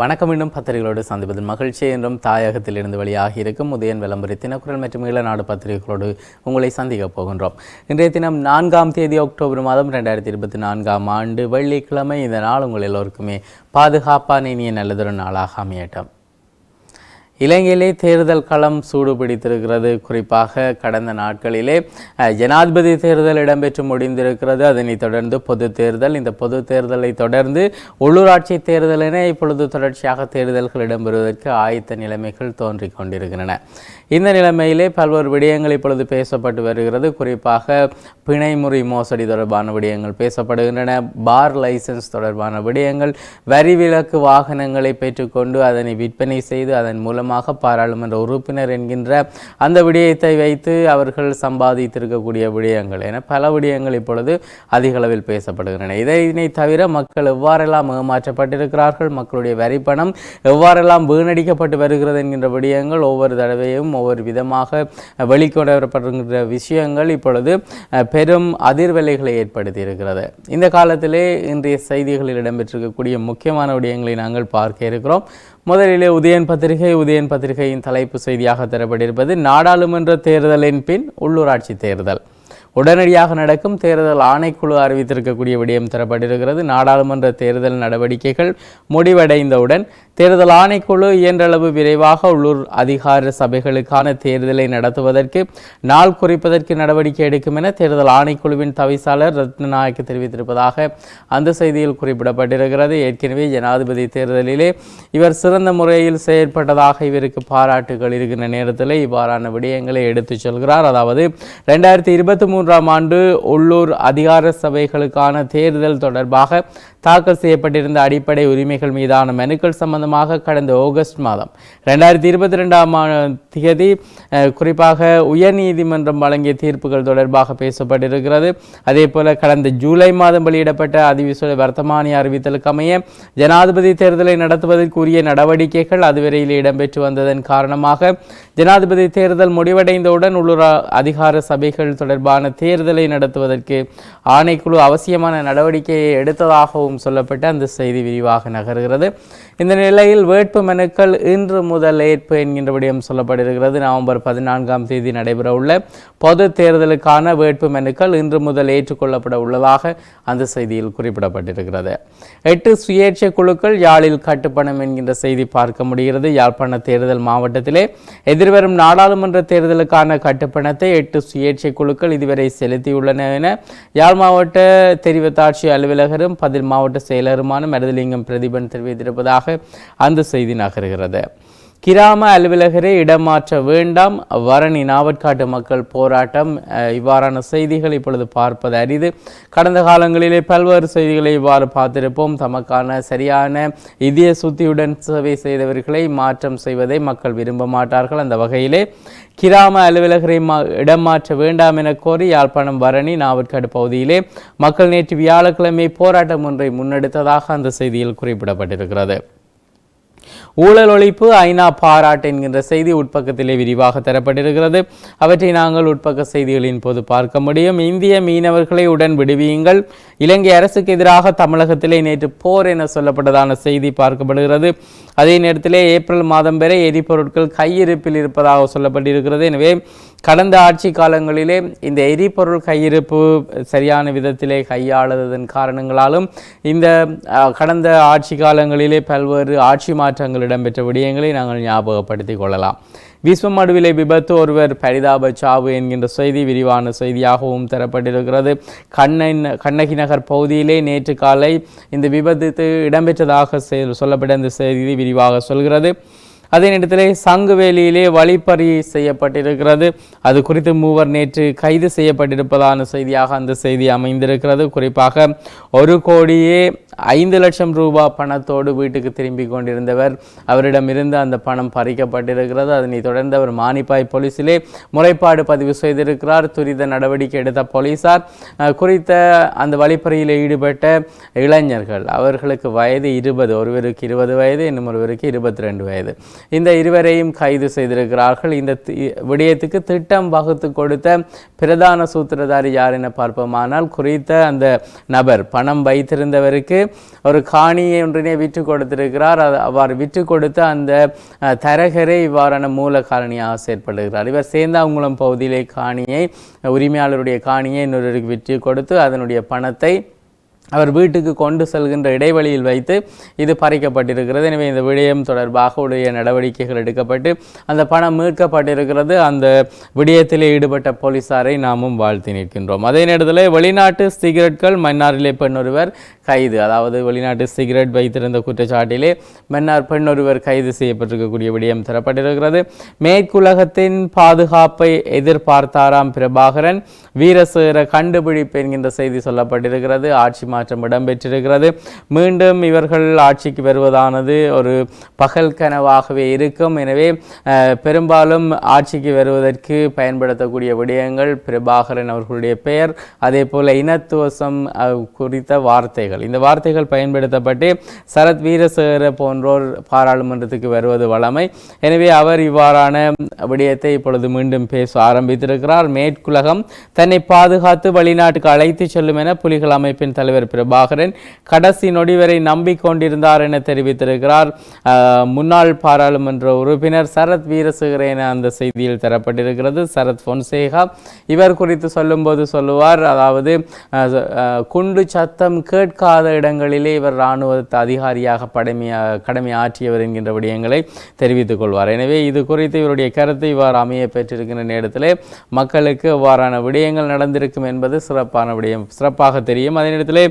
வணக்கம். இன்னும் பத்திரிகைகளோடு சந்திப்பதில் மகிழ்ச்சி என்றும் தாயகத்திலிருந்து வெளியாகி இருக்கும் உதயன் விளம்பரி தினக்குரல் மற்றும் ஈழநாடு பத்திரிகைகளோடு உங்களை சந்திக்கப் போகின்றோம். இன்றைய தினம் நான்காம் தேதி அக்டோபர் மாதம் ரெண்டாயிரத்தி இருபத்தி நான்காம் ஆண்டு வெள்ளிக்கிழமை. இந்த நாள் உங்கள் எல்லோருக்குமே பாதுகாப்பான இனிய நல்லதொரு நாளாக அமையட்டும். இலங்கையிலே தேர்தல் களம் சூடு பிடித்திருக்கிறது குறிப்பாக கடந்த நாட்களிலே ஜனாதிபதி தேர்தல் இடம்பெற்று முடிந்திருக்கிறது. அதனைத் தொடர்ந்து பொது தேர்தல் இந்த பொது தேர்தலை தொடர்ந்து உள்ளூராட்சி தேர்தல் என இப்பொழுது தொடர்ச்சியாக தேர்தல்கள் இடம்பெறுவதற்கு ஆயத்த நிலைமைகள் தோன்றிக் கொண்டிருக்கின்றன. இந்த நிலைமையிலே பல்வேறு விடயங்கள் இப்பொழுது பேசப்பட்டு வருகிறது. குறிப்பாக பிணைமுறை மோசடி தொடர்பான விடயங்கள் பேசப்படுகின்றன. பார் லைசன்ஸ் தொடர்பான விடயங்கள் வரி விலக்கு வாகனங்களை பெற்றுக்கொண்டு அதனை விற்பனை செய்து அதன் மூலம் மூலமாக பாராளுமன்ற உறுப்பினர் என்கின்ற அந்த விடயத்தை வைத்து அவர்கள் சம்பாதித்திருக்கக்கூடிய விடயங்கள் என பல விடயங்கள் இப்பொழுது அதிக அளவில் பேசப்படுகின்றன. இதனை தவிர மக்கள் எவ்வாறெல்லாம் ஏமாற்றப்பட்டிருக்கிறார்கள் மக்களுடைய வரிப்பணம் எவ்வாறெல்லாம் வீணடிக்கப்பட்டு வருகிறது என்கின்ற விடயங்கள் ஒவ்வொரு தடவையும் ஒவ்வொரு விதமாக வெளிக்கொண்டு வரப்படுகின்ற விஷயங்கள் இப்பொழுது பெரும் அதிர்வலைகளை ஏற்படுத்தி இருக்கிறது இந்த காலத்திலே இன்றைய செய்திகளில் இடம்பெற்றிருக்கக்கூடிய முக்கியமான விடயங்களை நாங்கள் பார்க்க இருக்கிறோம். முதலிலே உதயன் பத்திரிகை உதயன் பத்திரிகையின் தலைப்பு செய்தியாக தரப்பட்டிருப்பது நாடாளுமன்ற தேர்தலின் பின் உள்ளூராட்சி தேர்தல். உடனடியாக நடக்கும் தேர்தல் ஆணைக்குழு அறிவித்திருக்கக்கூடிய விடயம் தரப்பட்டிருக்கிறது. நாடாளுமன்ற தேர்தல் நடவடிக்கைகள் முடிவடைந்தவுடன் தேர்தல் ஆணைக்குழு இயன்றளவு விரைவாக உள்ளூர் அதிகார சபைகளுக்கான தேர்தலை நடத்துவதற்கு நாள் குறிப்பதற்கு நடவடிக்கை எடுக்கும் என தேர்தல் ஆணைக்குழுவின் தவிசாளர் ரத்னநாயக்க தெரிவித்திருப்பதாக அந்த செய்தியில் குறிப்பிடப்பட்டிருக்கிறது. ஏற்கனவே ஜனாதிபதி தேர்தலிலே இவர் சிறந்த முறையில் செயற்பட்டதாக இவருக்கு பாராட்டுகள் இருக்கின்ற நேரத்தில் இவ்வாறான விடயங்களை எடுத்துச் சொல்கிறார். அதாவது ரெண்டாயிரத்தி இருபத்தி மூன்றாம் ஆண்டு உள்ளூர் அதிகார சபைகளுக்கான தேர்தல் தொடர்பாக தாக்கல் செய்யப்பட்டிருந்த அடிப்படை உரிமைகள் மீதான மனுக்கள் சம்பந்தமாக கடந்த ஆகஸ்ட் மாதம். ரெண்டாயிரத்தி இருபத்தி ரெண்டாம் தேதி குறிப்பாக உயர்நீதிமன்றம் வழங்கிய தீர்ப்புகள் தொடர்பாக பேசப்பட்டிருக்கிறது. அதே போல கடந்த ஜூலை மாதம் வெளியிடப்பட்ட அதிவிசுவ வர்த்தமானி அறிவித்தலுக்கு அமைய ஜனாதிபதி தேர்தலை நடத்துவதற்குரிய நடவடிக்கைகள் அதுவரையில் இடம்பெற்று வந்ததன் காரணமாக ஜனாதிபதி தேர்தல் முடிவடைந்தவுடன் உள்ளூர் அதிகார சபைகள் தொடர்பான தேர்தலை நடத்துவதற்கு ஆணைக்குழு அவசியமான நடவடிக்கையை எடுத்ததாகவும் சொல்லப்பட்டு அந்த செய்தி விரிவாக நகர்கிறது. இந்த நிலையில் வேட்பு மனுக்கள் இன்று முதல் ஏற்பு என்கின்ற விடயம் சொல்லப்பட்டிருக்கிறது. நவம்பர் பதினான்காம் தேதி நடைபெறவுள்ள பொது தேர்தலுக்கான வேட்பு மனுக்கள் இன்று முதல் ஏற்றுக்கொள்ளப்பட உள்ளதாக அந்த செய்தியில் குறிப்பிடப்பட்டிருக்கிறது. எட்டு சுயேட்சை குழுக்கள் யாழில் கட்டுப்பணம் என்கின்ற செய்தி பார்க்க முடிகிறது. யாழ்ப்பாண தேர்தல் மாவட்டத்திலே எதிர்வரும் நாடாளுமன்ற தேர்தலுக்கான கட்டுப்பணத்தை எட்டு சுயேட்சை குழுக்கள் இதுவரை செலுத்தியுள்ளன என யாழ் மாவட்ட தெரிவத்தாட்சி அலுவலகரும் பதில் மாவட்ட செயலருமான மருதலிங்கம் பிரதிபன் தெரிவித்திருப்பதாக அந்த செய்தி நகர்கிறது. கிராம அலுவலகரை இடமாற்ற வேண்டாம். வரணி நாவற்காட்டு மக்கள் போராட்டம் அஹ், இவ்வாறான செய்திகள் இப்பொழுது பார்ப்பது அரிது. கடந்த காலங்களிலே பல்வேறு செய்திகளை இவ்வாறு பார்த்திருப்போம். தமக்கான சரியான இதய சுத்தியுடன் சேவை செய்தவர்களை மாற்றம் செய்வதை மக்கள் விரும்ப மாட்டார்கள். அந்த வகையிலே கிராம அலுவலகரை மா இடமாற்ற வேண்டாம் என கோரி யாழ்ப்பாணம் வரணி நாவற்காடு பகுதியிலே மக்கள் நேற்று வியாழக்கிழமை போராட்டம் ஒன்றை முன்னெடுத்ததாக அந்த செய்தியில் குறிப்பிடப்பட்டிருக்கிறது. ஊழல் ஒழிப்பு ஐநா பாராட்டு என்கின்ற செய்தி உட்பக்கத்திலே விரிவாக தரப்பட்டிருக்கிறது. அவற்றை நாங்கள் உட்பக்க செய்திகளின் போது பார்க்க முடியும். இந்திய மீனவர்களை உடன் விடுவியுங்கள். இலங்கை அரசுக்கு எதிராக தமிழகத்திலே நேற்று போர் என சொல்லப்பட்டதான செய்தி பார்க்கப்படுகிறது. அதே நேரத்திலே ஏப்ரல் மாதம் வரை எரிபொருட்கள் கையிருப்பில் இருப்பதாக சொல்லப்பட்டிருக்கிறது. எனவே கடந்த ஆட்சி காலங்களிலே இந்த எரிபொருள் கையிருப்பு சரியான விதத்திலே கையாளதன் காரணங்களாலும் இந்த கடந்த ஆட்சி காலங்களிலே பல்வேறு ஆட்சி மாற்றங்கள் இடம்பெற்ற விடயங்களை நாங்கள் ஞாபகப்படுத்திக் கொள்ளலாம். விஸ்வமடுவிலை விபத்து ஒருவர் பரிதாப சாவு என்கின்ற செய்தி விரிவான செய்தியாகவும் தரப்பட்டிருக்கிறது. கண்ணன் கண்ணகி நகர் பகுதியிலே நேற்று காலை இந்த விபத்து இடம்பெற்றதாக சொல்லப்பட்ட இந்த செய்தி விரிவாக சொல்கிறது. அதே நேரத்திலே சங்குவேலியிலே வழிப்பறி செய்யப்பட்டிருக்கிறது. அது குறித்து மூவர் நேற்று கைது செய்யப்பட்டிருப்பதான செய்தியாக அந்த செய்தி அமைந்திருக்கிறது. குறிப்பாக ஒரு கோடியே ஐந்து லட்சம் ரூபாய் பணத்தோடு வீட்டுக்கு திரும்பி கொண்டிருந்தவர். அவரிடமிருந்து அந்த பணம் பறிக்கப்பட்டிருக்கிறது. அதனை தொடர்ந்து அவர் மானிப்பாய் போலீஸிலே முறைப்பாடு பதிவு செய்திருக்கிறார். துரித நடவடிக்கை எடுத்த போலீசார் குறித்த அந்த வழிப்பறியில் ஈடுபட்ட இளைஞர்கள் அவர்களுக்கு வயது இருபது ஒருவருக்கு இருபது வயது இன்னும் ஒருவருக்கு இருபத்தி ரெண்டு வயது. இந்த இருவரையும் கைது செய்திருக்கிறார்கள். இந்த தி- விடயத்துக்கு திட்டம் வகுத்து கொடுத்த பிரதான சூத்திரதாரி யார் என பார்ப்போமானால் குறித்த அந்த நபர் பணம் வைத்திருந்தவருக்கு ஒரு காணியை ஒன்றினை விற்று கொடுத்திருக்கிறார். அவர் அவ்வாறு விற்று கொடுத்த அந்த அஹ், தரகரே இவ்வாறான மூல காரணியாக செயற்படுகிறார். இவர் சேந்தாங்குளம் பகுதியிலே காணியை உரிமையாளருடைய காணியை இன்னொருவருக்கு விற்று கொடுத்து அதனுடைய பணத்தை அவர் வீட்டுக்கு கொண்டு செல்கின்ற இடைவெளியில் வைத்து இது பறிக்கப்பட்டிருக்கிறது. எனவே இந்த விடயம் தொடர்பாக உடைய நடவடிக்கைகள் எடுக்கப்பட்டு அந்த பணம் மீட்கப்பட்டிருக்கிறது. அந்த விடயத்திலே ஈடுபட்ட போலீசாரை நாமும் வாழ்த்தி நிற்கின்றோம். அதே நேரத்தில் வெளிநாட்டு சிகரெட்கள் மன்னாரிலே பெண் ஒருவர் கைது. அதாவது வெளிநாட்டு சிகரெட் வைத்திருந்த குற்றச்சாட்டிலே மன்னார் பெண் ஒருவர் கைது செய்யப்பட்டிருக்கக்கூடிய விடயம் தரப்பட்டிருக்கிறது. மேற்குலகத்தின் பாதுகாப்பை எதிர்பார்த்தாராம் பிரபாகரன். வீரசேர கண்டுபிடிப்பு என்கின்ற செய்தி சொல்லப்பட்டிருக்கிறது. ஆட்சி மாற்றம் இடம்பெற்றிருக்கிறது. மீண்டும் இவர்கள் ஆட்சிக்கு வருவதானது ஒரு பகல் கனவாகவே இருக்கும். எனவே பெரும்பாலும் ஆட்சிக்கு வருவதற்கு பயன்படுத்தக்கூடிய விடயங்கள் பிரபாகரன் அவர்களுடைய பெயர். அதே போல் இனத்துவசம் குறித்த வார்த்தைகள். இந்த வார்த்தைகள் பயன்படுத்தப்பட்டு சரத் வீரசேகர போன்றோர் பாராளுமன்றத்துக்கு வருவது வழமை. எனவே அவர் இவ்வாறான விடயத்தை இப்பொழுது மீண்டும் பேச ஆரம்பித்திருக்கிறார். மேற்குலகம் தன்னை பாதுகாத்து வெளிநாட்டுக்கு அழைத்து செல்லும் என புலிகள் அமைப்பின் தலைவர் பிரபாகரன் கடைசி நொடி வரை நம்பிக்கொண்டிருந்தார் என தெரிவித்திருக்கிறார். முன்னாள் பாராளுமன்ற உறுப்பினர் சரத் வீரசேகர என அந்த செய்தியில் தரப்பட்டிருக்கிறது. சரத் பொன்சேகா இவர் குறித்து சொல்லும்போது சொல்லுவார். அதாவது குண்டு சத்தம் கேட்க கேட்காத இடங்களிலே இவர் இராணுவ அதிகாரியாக படமையா கடமை ஆற்றியவர் என்கின்ற விடயங்களை தெரிவித்துக் கொள்வார். எனவே இது குறித்து இவருடைய கருத்து இவ்வாறு அமைய பெற்றிருக்கின்ற நேரத்தில் மக்களுக்கு இவ்வாறான விடயங்கள் நடந்திருக்கும் என்பது சிறப்பான விடயம் சிறப்பாக தெரியும். அதே நேரத்தில்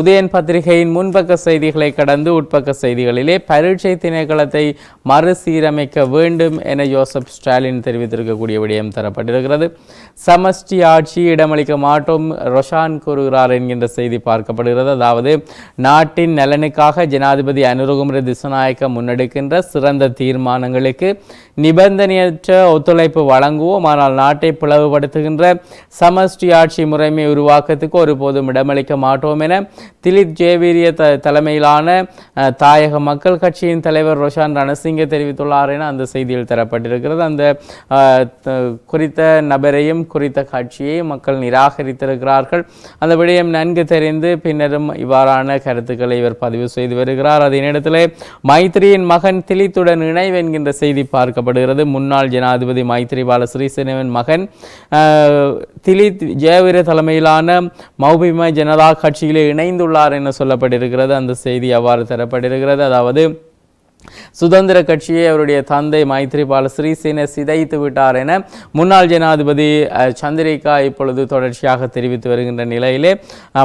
உதயன் பத்திரிகையின் முன்பக்க செய்திகளை கடந்து உட்பக்க செய்திகளிலே பரீட்சை திணைக்களத்தை மறுசீரமைக்க வேண்டும் என ஜோசப் ஸ்டாலின் தெரிவித்திருக்கக்கூடிய விடயம் தரப்பட்டிருக்கிறது. சமஷ்டி ஆட்சி இடமளிக்க மாட்டோம் ரொஷான் கூறுகிறார் என்கின்ற செய்தி பார்க்கப்படுகிறது. அதாவது நாட்டின் நலனுக்காக ஜனாதிபதி அனுரகுமர திசநாயக்க முன்னெடுக்கின்ற சிறந்த தீர்மானங்களுக்கு நிபந்தனையற்ற ஒத்துழைப்பு வழங்குவோம். ஆனால் நாட்டை பிளவுபடுத்துகின்ற சமஷ்டி ஆட்சி முறைமை உருவாக்கத்துக்கு ஒருபோதும் இடமளிக்க மாட்டோம் என திலித் ஜேவீரிய த தலைமையிலான தாயக மக்கள் கட்சியின் தலைவர் ரோஷான் ரணசிங்க தெரிவித்துள்ளார் என அந்த செய்தியில் தரப்பட்டிருக்கிறது. அந்த அஹ், குறித்த நபரையும் குறித்த கட்சியையும் மக்கள் நிராகரித்திருக்கிறார்கள். அந்த விடயம் நன்கு தெரிந்து பின்னரும் இவ்வாறான கருத்துக்களை இவர் பதிவு செய்து வருகிறார். அதே நேரத்தில் மைத்ரியின் மகன் திலித்துடன் இணைவு என்கின்ற செய்தி பார்க்கப்படுகிறது. முன்னாள் ஜனாதிபதி மைத்ரிபால சிறிசேனவின் மகன் திலித் ஜெயவீர தலைமையிலான மௌபிம ஜனதா கட்சியிலே இணைந்துள்ளார் என சொல்லப்பட்டிருக்கிறது. அந்த செய்தி அவ்வாறு தரப்பட்டிருக்கிறது. அதாவது சுதந்திர கட்சியை அவருடைய தந்தை மைத்ரிபால சிறிசேன சிதைத்து விட்டார் என முன்னாள் ஜனாதிபதி சந்திரிகா இப்பொழுது தொடர்ச்சியாக தெரிவித்து வருகின்ற நிலையிலே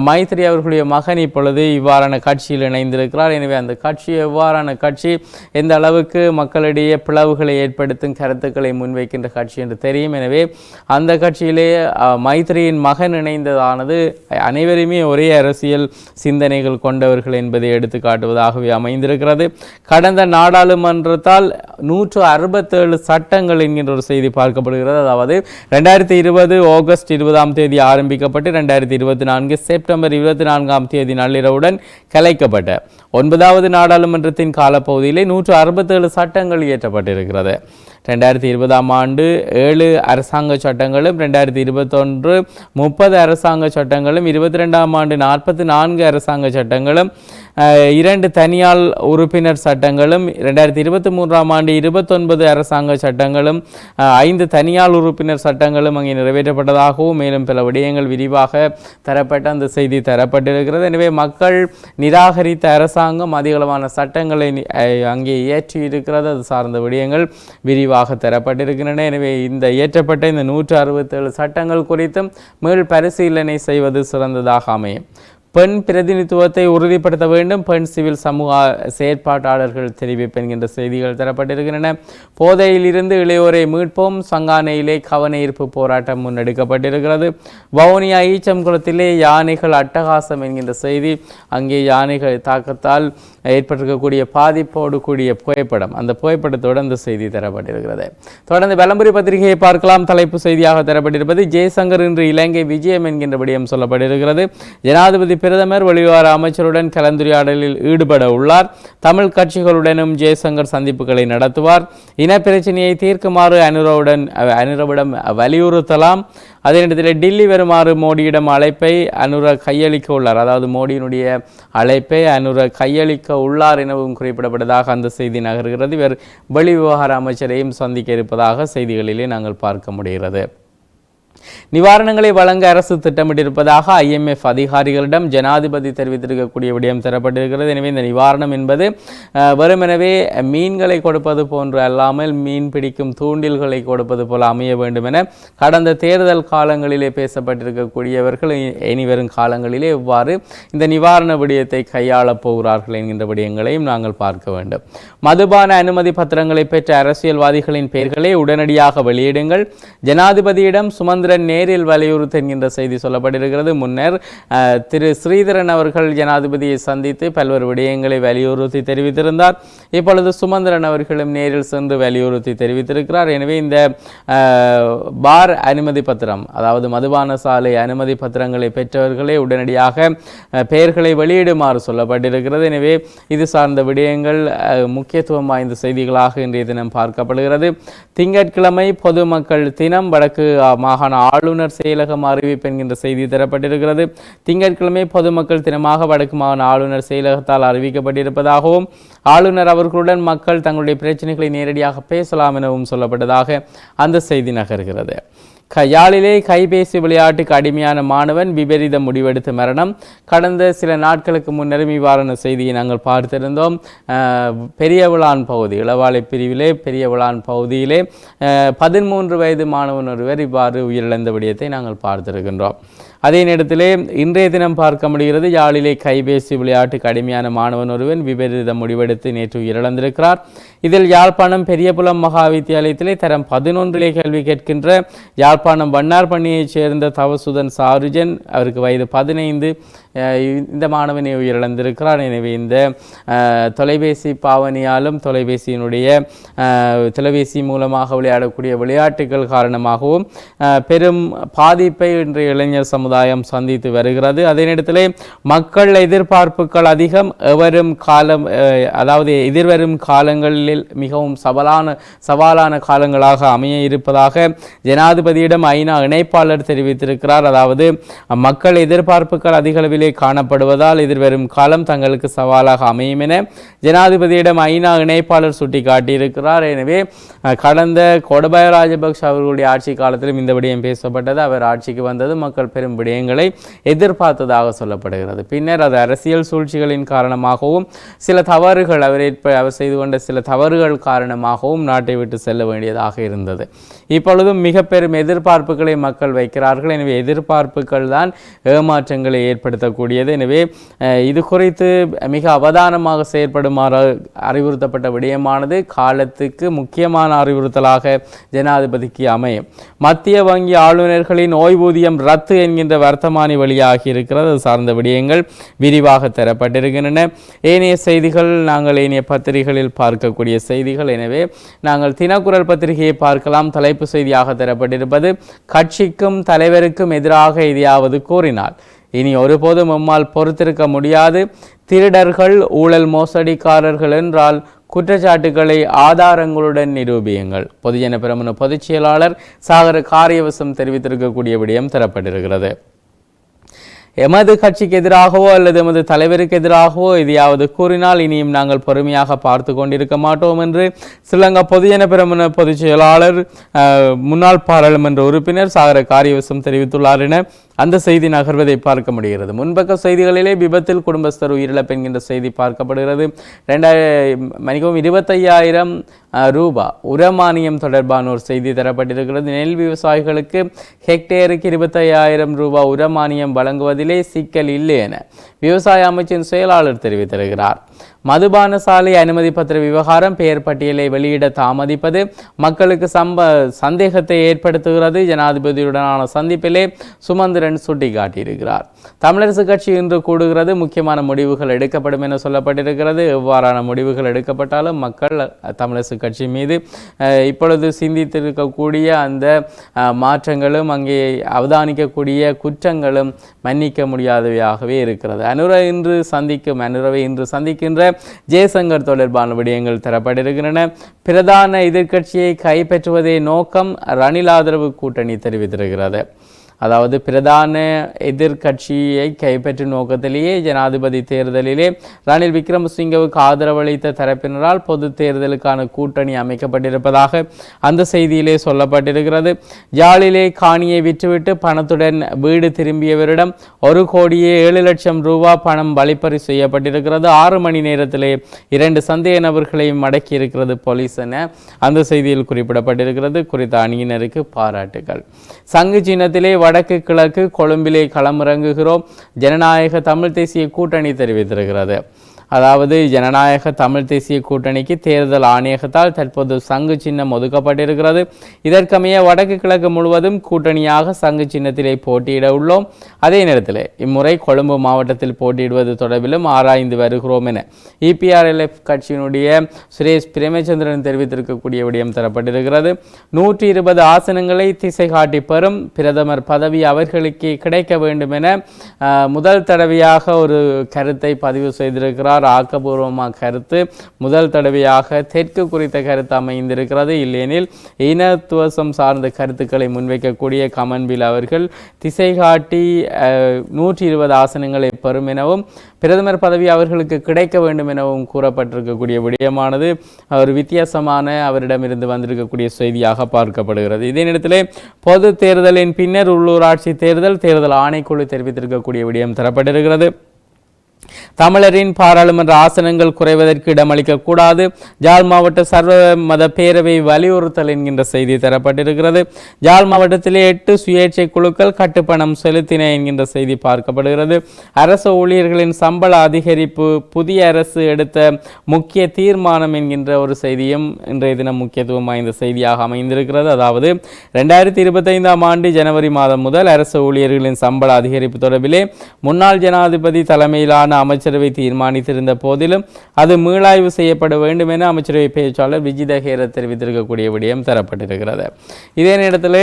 மைத்ரி அவர்களுடைய மகன் இப்பொழுது இவ்வாறான கட்சியில் இணைந்திருக்கிறார். எனவே அந்த கட்சி எவ்வாறான கட்சி எந்த அளவுக்கு மக்களிடையே பிளவுகளை ஏற்படுத்தும் கருத்துக்களை முன்வைக்கின்ற கட்சி என்று தெரியும். எனவே அந்த கட்சியிலே மைத்ரியின் மகன் இணைந்ததானது அனைவருமே ஒரே அரசியல் சிந்தனைகள் கொண்டவர்கள் என்பதை எடுத்து காட்டுவதாகவே அமைந்திருக்கிறது. கடந்த நாடாளுமன்றத்தால் நூற்று அறுபத்தேழு சட்டங்கள் என்கின்ற ஒரு செய்தி பார்க்கப்படுகிறது. அதாவது ரெண்டாயிரத்தி இருபது ஆகஸ்ட் இருபதாம் தேதி ஆரம்பிக்கப்பட்டு ரெண்டாயிரத்தி இருபத்தி நான்கு செப்டம்பர் இருபத்தி நான்காம் தேதி நள்ளிரவுடன் கலைக்கப்பட்ட ஒன்பதாவது நாடாளுமன்றத்தின் காலப்பகுதியிலே நூற்று அறுபத்தேழு சட்டங்கள் இயற்றப்பட்டிருக்கிறது. ரெண்டாயிரத்தி இருபதாம் ஆண்டு ஏழு அரசாங்க சட்டங்களும் ரெண்டாயிரத்தி இருபத்தொன்று முப்பது அரசாங்க சட்டங்களும் இருபத்தி ரெண்டாம் ஆண்டு நாற்பத்தி நான்கு அரசாங்க சட்டங்களும் இரண்டு தனியார் உறுப்பினர் சட்டங்களும் ரெண்டாயிரத்தி இருபத்தி மூன்றாம் ஆண்டு இருபத்தொன்பது அரசாங்க சட்டங்களும் ஐந்து தனியார் உறுப்பினர் சட்டங்களும் அங்கே நிறைவேற்றப்பட்டதாகவும் மேலும் பல விடயங்கள் விரிவாக தரப்பட்ட அந்த செய்தி தரப்பட்டிருக்கிறது. எனவே மக்கள் நிராகரித்த அரசாங்கம் அதிகளவான சட்டங்களை அங்கே இயற்றி இருக்கிறது அது சார்ந்த விடயங்கள் விரிவாக தரப்பட்டிருக்கின்றன. எனவே இந்த இயற்றப்பட்ட இந்த நூற்று அறுபத்தேழு சட்டங்கள் குறித்தும் மீள் பரிசீலனை செய்வது சிறந்ததாக அமையும். பெண் பிரதிநிதித்துவத்தை உறுதிப்படுத்த வேண்டும். பெண் சிவில் சமூக செயற்பாட்டாளர்கள் தெரிவிப்பு என்கின்ற செய்திகள் தரப்பட்டிருக்கின்றன. போதையிலிருந்து இளையோரை மீட்போம். சங்கானையிலே கவன ஈர்ப்பு போராட்டம் முன்னெடுக்கப்பட்டிருக்கிறது. வவுனியா ஈச்சம் குளத்திலே யானைகள் அட்டகாசம் என்கின்ற செய்தி அங்கே யானைகள் தாக்கத்தால் ஏற்பட்டிருக்கக்கூடிய பாதிப்போடு கூடிய புகைப்படம். அந்த புகைப்படத்தோடு அந்த செய்தி தரப்பட்டிருக்கிறது. தொடர்ந்து விளம்பரி பத்திரிகையை பார்க்கலாம். தலைப்பு செய்தியாக தரப்பட்டிருப்பது ஜெய்சங்கர் இன்று இலங்கை விஜயம் என்கின்ற விடயம் சொல்லப்பட்டிருக்கிறது. ஜனாதிபதி பிரதமர் வெளிவார அமைச்சருடன் கலந்துரையாடலில் ஈடுபட உள்ளார். தமிழ் கட்சிகளுடனும் ஜெய்சங்கர் சந்திப்புகளை நடத்துவார். இன பிரச்சனையை தீர்க்குமாறு அனுரவுடன் அனுரவிடம் வலியுறுத்தலாம். அதே நேரத்தில் டில்லி வருமாறு மோடியிடம் அழைப்பை அனுர கையளிக்க உள்ளார். அதாவது மோடியினுடைய அழைப்பை அனுர கையளிக்க உள்ளார் எனவும் குறிப்பிடப்பட்டதாக அந்த செய்தி நகர்கிறது. இவர் வெளிவிவகார அமைச்சரையும் சந்திக்க இருப்பதாக செய்திகளிலே நாங்கள் பார்க்க முடிகிறது. நிவாரணங்களை வழங்க அரசு திட்டமிட்டிருப்பதாக ஐஎம்எஃப் அதிகாரிகளிடம் ஜனாதிபதி தெரிவித்திருக்கக்கூடிய விடயம் தரப்பட்டிருக்கிறது. எனவே இந்த நிவாரணம் என்பது வெறுமெனவே மீன்களை கொடுப்பது போன்று அல்லாமல் மீன் பிடிக்கும் தூண்டில்களை கொடுப்பது போல அமைய வேண்டும் என கடந்த தேர்தல் காலங்களிலே பேசப்பட்டிருக்கக்கூடியவர்கள் இனிவரும் இனி வரும் காலங்களிலே இவ்வாறு இந்த நிவாரண விடயத்தை கையாளப் போகிறார்கள் என்கின்ற விடயங்களையும் நாங்கள் பார்க்க வேண்டும். மதுபான அனுமதி பத்திரங்களை பெற்ற அரசியல்வாதிகளின் பெயர்களை உடனடியாக வெளியிடுங்கள். ஜனாதிபதியிடம் சுமந்திரன் நேரில் வலியுறுத்து என்கின்ற செய்தி சொல்லப்பட்டிருக்கிறது. முன்னர் திரு ஸ்ரீதரன் அவர்கள் ஜனாதிபதியை சந்தித்து பல்வேறு விடயங்களை வலியுறுத்தி தெரிவித்திருந்தார். இப்பொழுது சுமந்திரன் அவர்களும் நேரில் சென்று வலியுறுத்தி தெரிவித்திருக்கிறார். எனவே இந்த பார் அனுமதி பத்திரம் அதாவது மதுபான சாலை அனுமதி பத்திரங்களை பெற்றவர்களே உடனடியாக பெயர்களை வெளியிடுமாறு சொல்லப்பட்டிருக்கிறது. எனவே இது சார்ந்த விடயங்கள் முக்கியத்துவம் வாய்ந்த செய்திகளாக இன்றைய தினம் பார்க்கப்படுகிறது. திங்கட்கிழமை பொதுமக்கள் தினம் வடக்கு மாகாண ஆளுநர் செயலகம் அறிவிப்பு என்கின்ற செய்தி தரப்பட்டிருக்கிறது. திங்கட்கிழமை பொதுமக்கள் தினமாக வடக்கு மாகாண ஆளுநர் செயலகத்தால் அறிவிக்கப்பட்டிருப்பதாகவும் ஆளுநர் அவர்களுடன் மக்கள் தங்களுடைய பிரச்சனைகளை நேரடியாக பேசலாம் எனவும் சொல்லப்பட்டதாக அந்த செய்தி நகர்கிறது. க யாழிலே கைபேசி விளையாட்டுக்கு அடிமையான மாணவன் விபரீத முடிவெடுத்து மரணம். கடந்த சில நாட்களுக்கு முன்னரும் இவ்வாறான செய்தியை நாங்கள் பார்த்திருந்தோம். அஹ், பகுதி இளவாலை பிரிவிலே பெரியவிளான் பகுதியிலே பதிமூன்று வயது மாணவன் ஒருவர் இவ்வாறு உயிரிழந்த விடயத்தை நாங்கள் பார்த்திருக்கின்றோம். அதே நேரத்திலே இன்றைய தினம் பார்க்க முடிகிறது யாழிலே கைபேசி விளையாட்டு கடுமையான மாணவன் ஒருவன் விபரீத முடிவெடுத்து நேற்று உயிரிழந்திருக்கிறார். இதில் யாழ்ப்பாணம் பெரியபுலம் மகா வித்தியாலயத்திலே தரம் பதினொன்றிலே கேள்வி கேட்கின்ற யாழ்ப்பாணம் வண்ணார்பண்ணியைச் சேர்ந்த தவசுதன் சாருஜன் அவருக்கு வயது பதினைந்து இந்த மாணவனை உயிரிழந்திருக்கிறார் எனவே இந்த தொலைபேசி பாவனையாலும் தொலைபேசியினுடைய தொலைபேசி மூலமாக விளையாடக்கூடிய விளையாட்டுகள் காரணமாகவும் பெரும் பாதிப்பை இன்றைய இளைஞர் சமுதாயம் சந்தித்து வருகிறது. அதே நேரத்தில் மக்கள் எதிர்பார்ப்புகள் அதிகம். எவரும் காலம் அதாவது எதிர்வரும் காலங்களில் மிகவும் சவாலான சவாலான காலங்களாக அமைய இருப்பதாக ஜனாதிபதியிடம் ஐநா இணைப்பாளர் தெரிவித்திருக்கிறார். அதாவது மக்கள் எதிர்பார்ப்புகள் அதிகளவிலே அளவிலே காணப்படுவதால் எதிர்வரும் காலம் தங்களுக்கு சவாலாக அமையும் என ஜனாதிபதியிடம் ஐநா இணைப்பாளர் சுட்டிக்காட்டியிருக்கிறார். எனவே கடந்த கோடபாய ராஜபக்ஷ அவர்களுடைய ஆட்சி காலத்திலும் இந்த விடயம் பேசப்பட்டது. அவர் ஆட்சிக்கு வந்தது மக்கள் பெரும் விடயங்களை எதிர்பார்த்ததாக சொல்லப்படுகிறது. பின்னர் அது அரசியல் சூழ்ச்சிகளின் காரணமாகவும் சில தவறுகள் அவர் ஏற்ப அவர் செய்து கொண்ட சில தவறுகள் காரணமாகவும் நாட்டை விட்டு செல்ல வேண்டியதாக இருந்தது. இப்பொழுதும் மிக பெரும் எதிர்பார்ப்புகளை மக்கள் வைக்கிறார்கள். எனவே எதிர்பார்ப்புகள் தான் ஏமாற்றங்களை ஏற்படுத்த ஏற்படுத்தக்கூடியது எனவே இது குறித்து மிக அவதானமாக செயற்படுமாறு அறிவுறுத்தப்பட்ட விடயமானது காலத்துக்கு முக்கியமான அறிவுறுத்தலாக ஜனாதிபதிக்கு அமையும். மத்திய வங்கி ஆளுநர்களின் ஓய்வூதியம் ரத்து என்கின்ற வர்த்தமானி வழியாகி இருக்கிறது அது சார்ந்த விடயங்கள் விரிவாக தரப்பட்டிருக்கின்றன. ஏனைய செய்திகள் நாங்கள் ஏனைய பத்திரிகைகளில் பார்க்கக்கூடிய செய்திகள். எனவே நாங்கள் தினக்குரல் பத்திரிகையை பார்க்கலாம். தலைப்பு செய்தியாக தரப்பட்டிருப்பது கட்சிக்கும் தலைவருக்கும் எதிராக எதையாவது கூறினார் இனி ஒருபோதும் நம்மால் பொறுத்திருக்க முடியாது. திருடர்கள் ஊழல் மோசடிக்காரர்கள் என்றால் குற்றச்சாட்டுகளை ஆதாரங்களுடன் நிரூபியுங்கள். பொதுஜன பிரமுன பொதுச் செயலாளர் சாகர காரியவசம் தெரிவித்திருக்கக்கூடிய விடயம் தரப்பட்டிருக்கிறது. எமது கட்சிக்கு எதிராகவோ அல்லது எமது தலைவருக்கு எதிராகவோ எதையாவது கூறினால் இனியும் நாங்கள் பொறுமையாக பார்த்து கொண்டிருக்க மாட்டோம் என்று ஸ்ரீலங்கா பொதுஜன பிரமுன பொதுச் செயலாளர் அஹ், முன்னாள் பாராளுமன்ற உறுப்பினர் சாகர காரியவசம் தெரிவித்துள்ளார் என அந்த செய்தி நகர்வதை பார்க்க முடிகிறது. முன்பக்க செய்திகளிலே விபத்தில் குடும்பஸ்தர் உயிரிழப்பு என்கின்ற செய்தி பார்க்கப்படுகிறது. ரெண்டாயிரம் மணிக்கும் இருபத்தையாயிரம் ரூபா உரமானியம் தொடர்பான ஒரு செய்தி தரப்பட்டிருக்கிறது. நெல் விவசாயிகளுக்கு ஹெக்டேருக்கு இருபத்தையாயிரம் ரூபா உரமானியம் வழங்குவதிலே சிக்கல் இல்லை என விவசாய அமைச்சின் செயலாளர் தெரிவித்திருக்கிறார். மதுபான சாலை அனுமதி பத்திர விவகாரம் பெயர் பட்டியலை வெளியிட தாமதிப்பது மக்களுக்கு சம்ப சந்தேகத்தை ஏற்படுத்துகிறது. ஜனாதிபதியுடனான சந்திப்பிலே சுமந்திரன் சுட்டிக்காட்டியிருக்கிறார். தமிழரசு கட்சி இன்று கூடுகிறது. முக்கியமான முடிவுகள் எடுக்கப்படும் என சொல்லப்பட்டிருக்கிறது. எவ்வாறான முடிவுகள் எடுக்கப்பட்டாலும் மக்கள் தமிழரசு கட்சி மீது இப்பொழுது சிந்தித்திருக்கக்கூடிய அந்த மாற்றங்களும் அங்கே அவதானிக்கக்கூடிய குற்றங்களும் மன்னிக்க முடியாதவையாகவே இருக்கிறது. அனுர இன்று சந்திக்கும் அனுரவை இன்று சந்திக்கின்ற ஜெயசங்கர் தொடர்பான விடயங்கள் தரப்பட்டிருக்கின்றன. பிரதான எதிர்க்கட்சியை கைப்பற்றுவதே நோக்கம் ரணில் ஆதரவு கூட்டணி தெரிவித்திருக்கிறது. அதாவது பிரதான எதிர்கட்சியை கைப்பற்றும் நோக்கத்திலேயே ஜனாதிபதி தேர்தலிலே ரணில் விக்ரமசிங்கவுக்கு ஆதரவளித்த தரப்பினரால் பொது தேர்தலுக்கான கூட்டணி அமைக்கப்பட்டிருப்பதாக அந்த செய்தியிலே சொல்லப்பட்டிருக்கிறது. யாழிலே காணியை விற்றுவிட்டு பணத்துடன் வீடு திரும்பியவரிடம் ஒரு கோடியே ஏழு லட்சம் ரூபா பணம் வழிப்பறி செய்யப்பட்டிருக்கிறது. ஆறு மணி நேரத்திலே இரண்டு சந்தேக நபர்களையும் அடக்கியிருக்கிறது போலீஸ் என அந்த செய்தியில் குறிப்பிடப்பட்டிருக்கிறது. குறித்த அணியினருக்கு பாராட்டுகள். சங்கு சின்னத்திலே வடக்கு கிழக்கு கொழும்பிலே களமிறங்குகிறோம். ஜனநாயக தமிழ் தேசிய கூட்டணி தெரிவித்திருக்கிறது. அதாவது ஜனநாயக தமிழ் தேசிய கூட்டணிக்கு தேர்தல் ஆணையகத்தால் தற்போது சங்கு சின்னம் ஒதுக்கப்பட்டிருக்கிறது. இதற்கமைய வடக்கு கிழக்கு முழுவதும் கூட்டணியாக சங்கு சின்னத்திலே போட்டியிட உள்ளோம். அதே நேரத்தில் இம்முறை கொழும்பு மாவட்டத்தில் போட்டியிடுவது தொடர்பிலும் ஆராய்ந்து வருகிறோம் என இபிஆர்எல்எஃப் கட்சியினுடைய சுரேஷ் பிரேமச்சந்திரன் தெரிவித்திருக்கக்கூடிய விடயம் தரப்பட்டிருக்கிறது. நூற்றி இருபது ஆசனங்களை திசை காட்டி பெறும் பிரதமர் பதவி அவர்களுக்கே கிடைக்க வேண்டும் என முதல் தடவையாக ஒரு கருத்தை பதிவு செய்திருக்கிறார். ஆக்கப்பூர்வமாக கருத்து முதல் தடவையாக தெற்கு குறித்த கருத்து அமைந்திருக்கிறது. இல்லையெனில் இனத்துவசம் சார்ந்த கருத்துக்களை முன்வைக்கக்கூடிய கமன்பில் அவர்கள் திசை காட்டி நூற்றி இருபது ஆசனங்களை பெறும் எனவும் பிரதமர் பதவி அவர்களுக்கு கிடைக்க வேண்டும் எனவும் கூறப்பட்டிருக்கக்கூடிய விடயமானது ஒரு வித்தியாசமான அவரிடமிருந்து வந்திருக்கக்கூடிய செய்தியாக பார்க்கப்படுகிறது. இதே நேரத்தில் பொது தேர்தலின் பின்னர் உள்ளூராட்சி தேர்தல் தேர்தல் ஆணைக்குழு தெரிவித்திருக்கக்கூடிய விடயம் தரப்பட்டிருக்கிறது. தமிழரின் பாராளுமன்ற ஆசனங்கள் குறைவதற்கு இடமளிக்க கூடாது. ஜாழ் மாவட்ட சர்வ மத பேரவை வலியுறுத்தல் என்கின்ற செய்தி தரப்பட்டிருக்கிறது. ஜாழ் மாவட்டத்திலே எட்டு சுயேட்சை குழுக்கள் கட்டுப்பணம் செலுத்தின என்கின்ற செய்தி பார்க்கப்படுகிறது. அரசு ஊழியர்களின் சம்பள அதிகரிப்பு புதிய அரசு எடுத்த முக்கிய தீர்மானம் என்கின்ற ஒரு செய்தியும் இன்றைய தினம் முக்கியத்துவம் வாய்ந்த செய்தியாக அமைந்திருக்கிறது. அதாவது ரெண்டாயிரத்தி இருபத்தைந்தாம் ஆண்டு ஜனவரி மாதம் முதல் அரசு ஊழியர்களின் சம்பள அதிகரிப்பு தொடர்பிலே முன்னாள் ஜனாதிபதி தலைமையிலான அமைச்சரவை தீர்மானித்திருந்த போதிலும் அது மீளாய்வு செய்யப்பட வேண்டும் என அமைச்சரவை பேச்சாளர் விஜித ஹேர தெரிவித்திருக்கக்கூடிய விடயம் தரப்பட்டிருக்கிறது. இதே நேரத்தில்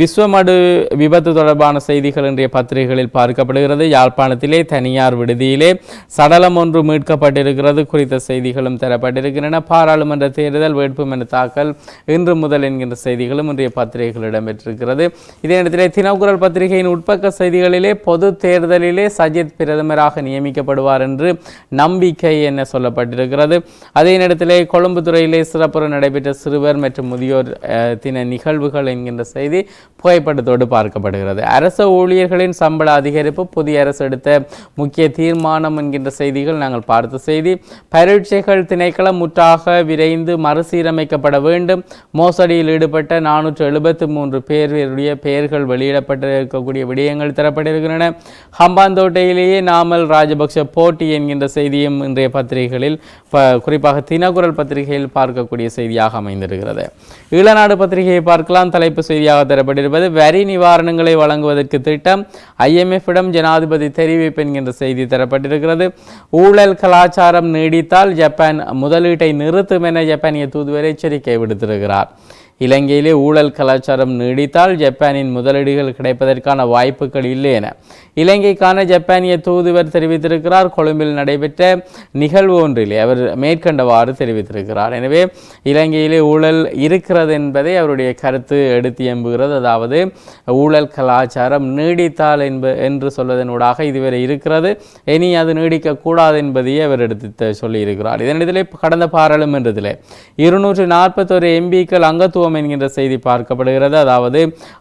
விஸ்வமடு விபத்து தொடர்பான செய்திகள் இன்றைய பத்திரிகைகளில் பார்க்கப்படுகிறது. யாழ்ப்பாணத்திலே தனியார் விடுதியிலே சடலம் ஒன்று மீட்கப்பட்டிருக்கிறது குறித்த செய்திகளும் தரப்பட்டிருக்கின்றன. பாராளுமன்ற தேர்தல் வேட்புமனு தாக்கல் இன்று முதல் என்கின்ற செய்திகளும் இன்றைய பத்திரிகைகள் இடம்பெற்றிருக்கிறது இதே நேரத்தில் தினக்குரல் பத்திரிகையின் உட்பக்க செய்திகளிலே பொது தேர்தலிலே சஜித் பிரதமராக நியமிக்கப்படுவார் என்று நம்பிக்கை என சொல்லப்பட்டிருக்கிறது. அதே நேரத்திலே கொழும்பு துறையிலே சிறப்புற நடைபெற்ற சிறுவர் மற்றும் முதியோர் தின நிகழ்வுகள் என்கின்ற செய்தி புகைப்படத்தோடு பார்க்கப்படுகிறது. அரசு ஊழியர்களின் சம்பள அதிகரிப்பு புதிய அரசு எடுத்த முக்கிய தீர்மானம் என்கின்ற செய்திகள் நாங்கள் பார்த்த செய்தி. பரீட்சைகள் திணைக்களம் முற்றாக விரைந்து மறுசீரமைக்கப்பட வேண்டும். மோசடியில் ஈடுபட்ட நானூற்று எழுபத்து மூன்று பேருடைய பெயர்கள் வெளியிடப்பட்டிருக்கக்கூடிய விடயங்கள் தரப்பட்டிருக்கின்றன. ஹம்பாந்தோட்டையிலேயே நாமல் ராஜபக்ஷ போட்டி என்கின்ற செய்தியும் இன்றைய பத்திரிகைகளில் குறிப்பாக தினகுரல் பத்திரிகையில் பார்க்கக்கூடிய செய்தியாக அமைந்திருக்கிறது. ஈழநாடு பத்திரிகையை பார்க்கலாம். தலைப்பு செய்தியாக தரப்பட்டிருப்பது வரி நிவாரணங்களை வழங்குவதற்கு திட்டம் ஐஎம்எஃப்பிடம் ஜனாதிபதி தெரிவிப்பு என்கின்ற செய்தி தரப்பட்டிருக்கிறது. ஊழல் கலாச்சாரம் நீடித்தால் ஜப்பான் முதலீட்டை நிறுத்தும் என ஜப்பானிய தூதுவர் எச்சரிக்கை விடுத்திருக்கிறார். இலங்கையிலே ஊழல் கலாச்சாரம் நீடித்தால் ஜப்பானின் முதலீடுகள் கிடைப்பதற்கான வாய்ப்புகள் இல்லை என. இலங்கைக்கான ஜப்பானிய தூதுவர் தெரிவித்திருக்கிறார். கொழும்பில் நடைபெற்ற நிகழ்வு ஒன்றிலே அவர் மேற்கண்டவாறு தெரிவித்திருக்கிறார். எனவே இலங்கையிலே ஊழல் இருக்கிறது என்பதை அவருடைய கருத்து எடுத்து எம்புகிறது. அதாவது ஊழல் கலாச்சாரம் நீடித்தால் என்ப என்று சொல்வதனூடாக இதுவரை இருக்கிறது. இனி அது நீடிக்கக்கூடாது என்பதையே அவர் எடுத்து த- சொல்லியிருக்கிறார் இதனிடத்திலே கடந்த பாராளுமன்றத்தில் இருநூற்று நாற்பத்தொரு எம்பிக்கள் அங்கத்துவம் என்கின்ற செய்தி பார்க்கப்படுகிறது. அதாவது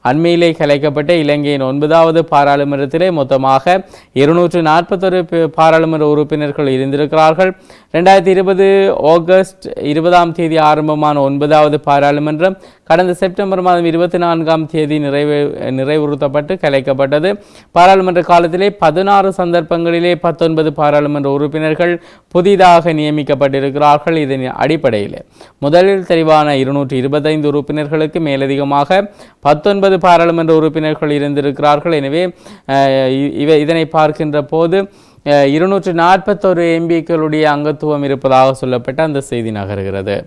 அண்மையிலே கலைக்கப்பட்ட இலங்கையின் ஒன்பதாவது பாராளுமன்றத்திலே மொத்தமாக இருநூற்று நாற்பத்தொரு பாராளுமன்ற உறுப்பினர்கள் இருந்திருக்கிறார்கள். ரெண்டாயிரத்தி இருபது ஆகஸ்ட் இருபதாம் தேதி ஆரம்பமான ஒன்பதாவது பாராளுமன்றம் கடந்த செப்டம்பர் மாதம் இருபத்தி நான்காம் தேதி நிறைவே நிறைவுறுத்தப்பட்டு கலைக்கப்பட்டது. பாராளுமன்ற காலத்திலே பதினாறு சந்தர்ப்பங்களிலே பத்தொன்பது பாராளுமன்ற உறுப்பினர்கள் புதிதாக நியமிக்கப்பட்டிருக்கிறார்கள் இதன் அடிப்படையில். முதலில் தெரிவான இருநூற்றி இருபத்தைந்து உறுப்பினர்களுக்கு மேலதிகமாக பத்தொன்பது பாராளுமன்ற உறுப்பினர்கள் இருந்திருக்கிறார்கள். எனவே இ- இவை இதனை பார்க்கின்ற போது இருநூற்றி நாற்பத்தொரு எம்பிக்களுடைய அங்கத்துவம் இருப்பதாக சொல்லப்பட்ட அந்த செய்தி நகர்கிறது.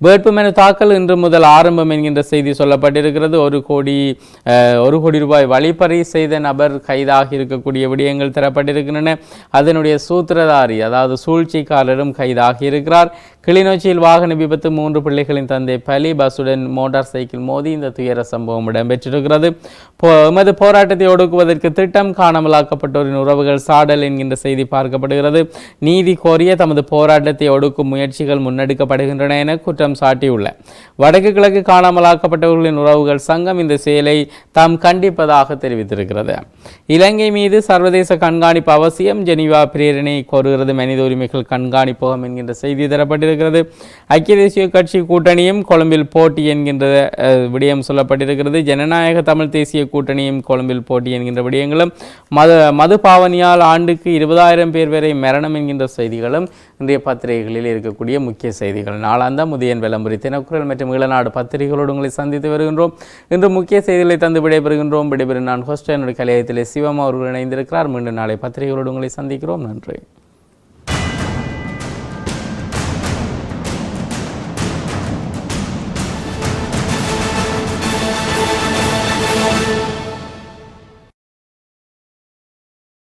வேட்புமனு தாக்கல் இன்று முதல் ஆரம்பம் என்கின்ற செய்தி சொல்லப்பட்டிருக்கிறது. ஒரு கோடி அஹ், ஒரு கோடி ரூபாய் வழிப்பறி செய்த நபர் கைதாகி இருக்கக்கூடிய விடயங்கள் தரப்பட்டிருக்கின்றன. அதனுடைய சூத்திரதாரி அதாவது சூழ்ச்சிக்காரரும் கைதாகி இருக்கிறார். கிளிநொச்சியில் வாகன விபத்து மூன்று பிள்ளைகளின் தந்தை பலி பஸ்ஸுடன் மோட்டார் சைக்கிள் மோதி இந்த துயர சம்பவம் இடம்பெற்றிருக்கிறது. எமது போராட்டத்தை ஒடுக்குவதற்கு திட்டம் காணாமலாக்கப்பட்டோரின் உறவுகள் சாடல் என்கின்ற செய்தி பார்க்கப்படுகிறது. நீதி கோரிய தமது போராட்டத்தை ஒடுக்கும் முயற்சிகள் முன்னெடுக்கப்படுகின்றன என குற்றம் சாட்டியுள்ள. வடக்கு கிழக்கு காணாமலாக்கப்பட்டவர்களின் உறவுகள் சங்கம் இந்த செயலை தாம் கண்டிப்பதாக தெரிவித்திருக்கிறது. இலங்கை மீது சர்வதேச கண்காணிப்பு அவசியம் ஜெனீவா பிரேரணை கோருகிறது மனித உரிமைகள் கண்காணிப்பகம் என்கின்ற செய்தி தரப்பட்டிருக்கிறது. ஐக்கிய தேசிய கட்சி கூட்டணியும் கொழும்பில் போட்டி என்கின்ற விடயம் சொல்லப்பட்டிருக்கிறது. ஜனநாயக தமிழ் தேசிய கூட்டணியும் கொழும்பில் போட்டி என்கின்ற விடயங்களும் மது மது பாவனியால் ஆண்டுக்கு இருபதாயிரம் பேர் வரை மரணம் என்கின்ற செய்திகளும் இன்றைய பத்திரிகைகளில் இருக்கக்கூடிய முக்கிய செய்திகள். நாளாந்தம் முதியன் விளம்பரி தினக்குரல் மற்றும் ஈழநாடு பத்திரிகைகளோடு உங்களை சந்தித்து வருகின்றோம். இன்று முக்கிய செய்திகளை தந்து விடைபெறுகின்றோம். விடைபெறும் நான் ஹோஸ்ட் என்னுடைய கலையத்திலே சிவம் அவர்கள் இணைந்திருக்கிறார். மீண்டும் நாளை பத்திரிகைகளோடு உங்களை சந்திக்கிறோம். நன்றி.